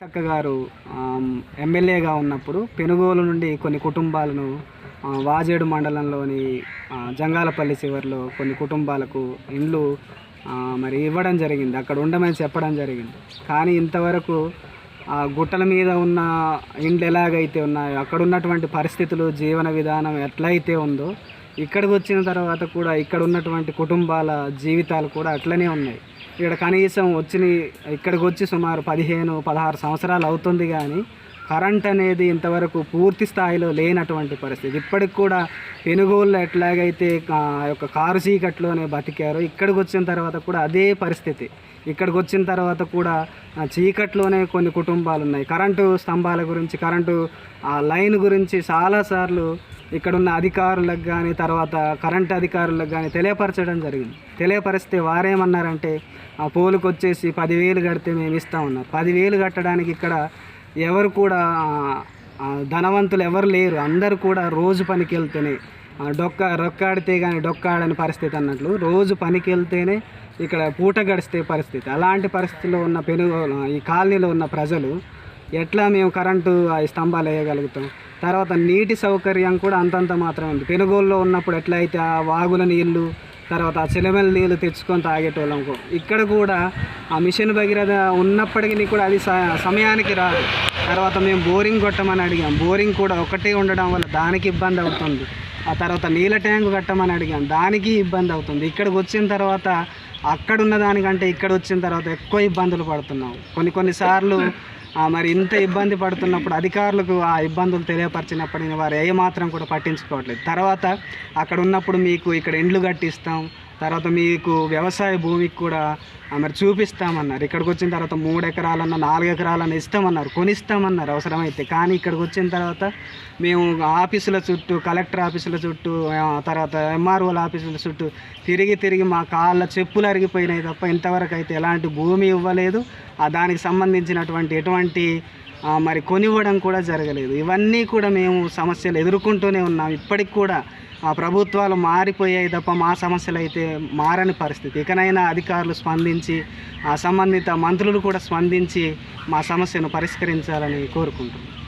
చక్క గారు ఎమ్మెల్యేగా ఉన్నప్పుడు పెనుగోలు నుండి కొన్ని కుటుంబాలను వాజేడు మండలంలోని జంగాలపల్లి చివరిలో కొన్ని కుటుంబాలకు ఇండ్లు మరి ఇవ్వడం జరిగింది. అక్కడ ఉండమని చెప్పడం జరిగింది. కానీ ఇంతవరకు ఆ గుట్టల మీద ఉన్న ఇండ్లు ఎలాగైతే ఉన్నాయో అక్కడ ఉన్నటువంటి పరిస్థితులు జీవన విధానం ఎట్లయితే ఉందో ఇక్కడికి వచ్చిన తర్వాత కూడా ఇక్కడ ఉన్నటువంటి కుటుంబాల జీవితాలు కూడా అట్లనే ఉన్నాయి. ఇక్కడ కనీసం వచ్చిన ఇక్కడికి వచ్చి సుమారు పదిహేను పదహారు సంవత్సరాలు అవుతుంది కానీ కరెంట్ అనేది ఇంతవరకు పూర్తి స్థాయిలో లేనటువంటి పరిస్థితి. ఇప్పటికి కూడా పెనుగోళ్ళు ఎట్లాగైతే ఆ యొక్క కారు చీకట్లోనే బతికారో ఇక్కడికి వచ్చిన తర్వాత కూడా అదే పరిస్థితి. ఇక్కడికి వచ్చిన తర్వాత కూడా చీకట్లోనే కొన్ని కుటుంబాలు ఉన్నాయి. కరెంటు స్తంభాల గురించి కరెంటు ఆ లైన్ గురించి చాలాసార్లు ఇక్కడున్న అధికారులకు కానీ తర్వాత కరెంట్ అధికారులకు కానీ తెలియపరచడం జరిగింది. తెలియపరిస్తే వారేమన్నారంటే ఆ పోలుకు వచ్చేసి పదివేలు కడితే మేము ఇస్తామన్నారు పదివేలు కట్టడానికి ఇక్కడ ఎవరు కూడా ధనవంతులు ఎవరు లేరు. అందరు కూడా రోజు పనికి వెళ్తేనే డొక్క రొక్కాడితే కానీ డొక్కాడని పరిస్థితి అన్నట్లు రోజు పనికి వెళ్తేనే ఇక్కడ పూట గడిస్తే పరిస్థితి. అలాంటి పరిస్థితిలో ఉన్న పెను ఈ కాలనీలో ఉన్న ప్రజలు ఎట్లా మేము కరెంటు ఆ స్తంభాలు వేయగలుగుతాం? తర్వాత నీటి సౌకర్యం కూడా అంతంత మాత్రం ఉంది. పెనుగోల్లో ఉన్నప్పుడు ఎట్లయితే ఆ వాగుల నీళ్ళు తర్వాత ఆ చిలమెల నీళ్ళు తెచ్చుకొని తాగేటోళ్ళంకు ఇక్కడ కూడా ఆ మిషన్ భగీరథ ఉన్నప్పటికీ కూడా అది స- సమయానికి రాదు. తర్వాత మేము బోరింగ్ కొట్టమని అడిగాం. బోరింగ్ కూడా ఒకటే ఉండడం వల్ల దానికి ఇబ్బంది అవుతుంది. ఆ తర్వాత నీళ్ళ ట్యాంకు కట్టమని అడిగాను. దానికి ఇబ్బంది అవుతుంది. ఇక్కడికి వచ్చిన తర్వాత అక్కడ ఉన్న దానికంటే ఇక్కడ వచ్చిన తర్వాత ఎక్కువ ఇబ్బందులు పడుతున్నాం. కొన్ని కొన్నిసార్లు మరి ఇంత ఇబ్బంది పడుతున్నప్పుడు అధికారులకు ఆ ఇబ్బందులు తెలియపరిచినప్పటికీ వారు ఏ మాత్రం కూడా పట్టించుకోవట్లేదు. తర్వాత అక్కడ ఉన్నప్పుడు మీకు ఇక్కడ ఇండ్లు కట్టిస్తాం. తర్వాత మీకు వ్యవసాయ భూమికి కూడా మరి చూపిస్తామన్నారు. ఇక్కడికి వచ్చిన తర్వాత మూడు ఎకరాలన్నా నాలుగు ఎకరాలన్నా ఇస్తామన్నారు కొనిస్తామన్నారు అవసరమైతే. కానీ ఇక్కడికి వచ్చిన తర్వాత మేము ఆఫీసుల చుట్టూ కలెక్టర్ ఆఫీసుల చుట్టూ తర్వాత ఎంఆర్ఓల ఆఫీసుల చుట్టూ తిరిగి తిరిగి మా కాళ్ళ చెప్పులు అరిగిపోయినాయి తప్ప ఇంతవరకు అయితే ఎలాంటి భూమి ఇవ్వలేదు. ఆ దానికి సంబంధించినటువంటి ఎటువంటి మరి కొనివ్వడం కూడా జరగలేదు. ఇవన్నీ కూడా మేము సమస్యలు ఎదుర్కొంటూనే ఉన్నాం. ఇప్పటికి కూడా ఆ ప్రభుత్వాలు మారిపోయాయి తప్ప మా సమస్యలు అయితే మారని పరిస్థితి. ఇకనైనా అధికారులు స్పందించి ఆ సంబంధిత మంత్రులు కూడా స్పందించి మా సమస్యను పరిష్కరించాలని కోరుకుంటున్నాం.